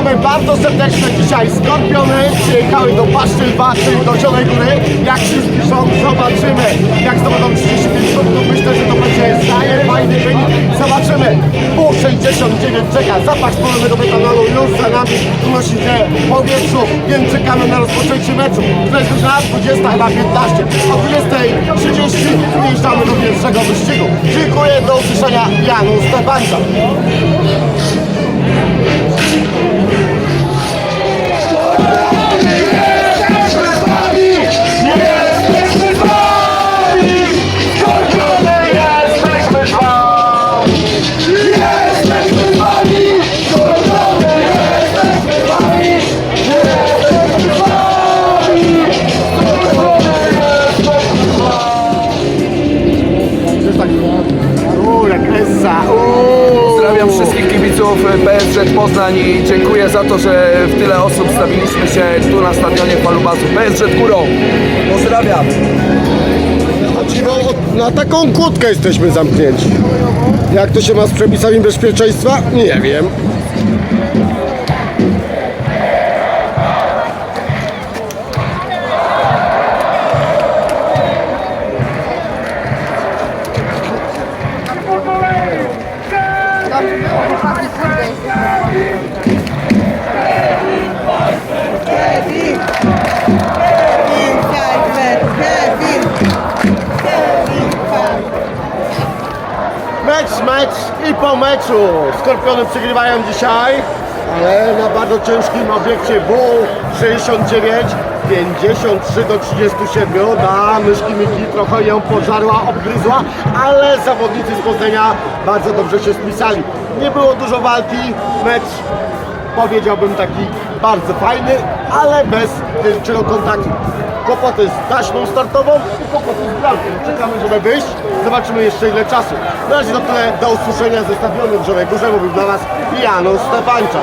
Witamy bardzo serdecznie dzisiaj Skorpiony przyjechały do Paszczy do Zielonej Góry. Jak wszyscy piszą, zobaczymy. Jak zdobędą 35 punktów, myślę, że to będzie daje fajny wynik. Zobaczymy. Po 69 czeka zapas polnego metanolu już za nami unosi się w powietrzu, więc czekamy na rozpoczęcie meczu. To jest już na 20 chyba 15. O 20.30 wyjeżdżamy do pierwszego wyścigu. Dziękuję, do usłyszenia Janu Stefanca. Kibiców PSZ Poznań i dziękuję za to, że w tyle osób stawiliśmy się tu na stadionie Palubazu. PSZ górą. Pozdrawiam. Na taką kłódkę jesteśmy zamknięci. Jak to się ma z przepisami bezpieczeństwa? Nie wiem. Mecz, mecz i po meczu. Skorpiony przegrywają dzisiaj, ale na bardzo ciężkim obiekcie W69 53 do 37. Da, myszki Miki trochę ją pożarła, obgryzła, ale zawodnicy z Poznania bardzo dobrze się spisali. Nie było dużo walki, mecz powiedziałbym taki bardzo fajny, ale bez wielkiego kontaktu. Kłopoty z taśmą startową i kłopoty z bramką. Czekamy, żeby wyjść. Zobaczymy jeszcze ile czasu. Na razie to tyle. Do usłyszenia ze stadionu w Żonej Górze. Mówił dla nas Janusz Stefańczak.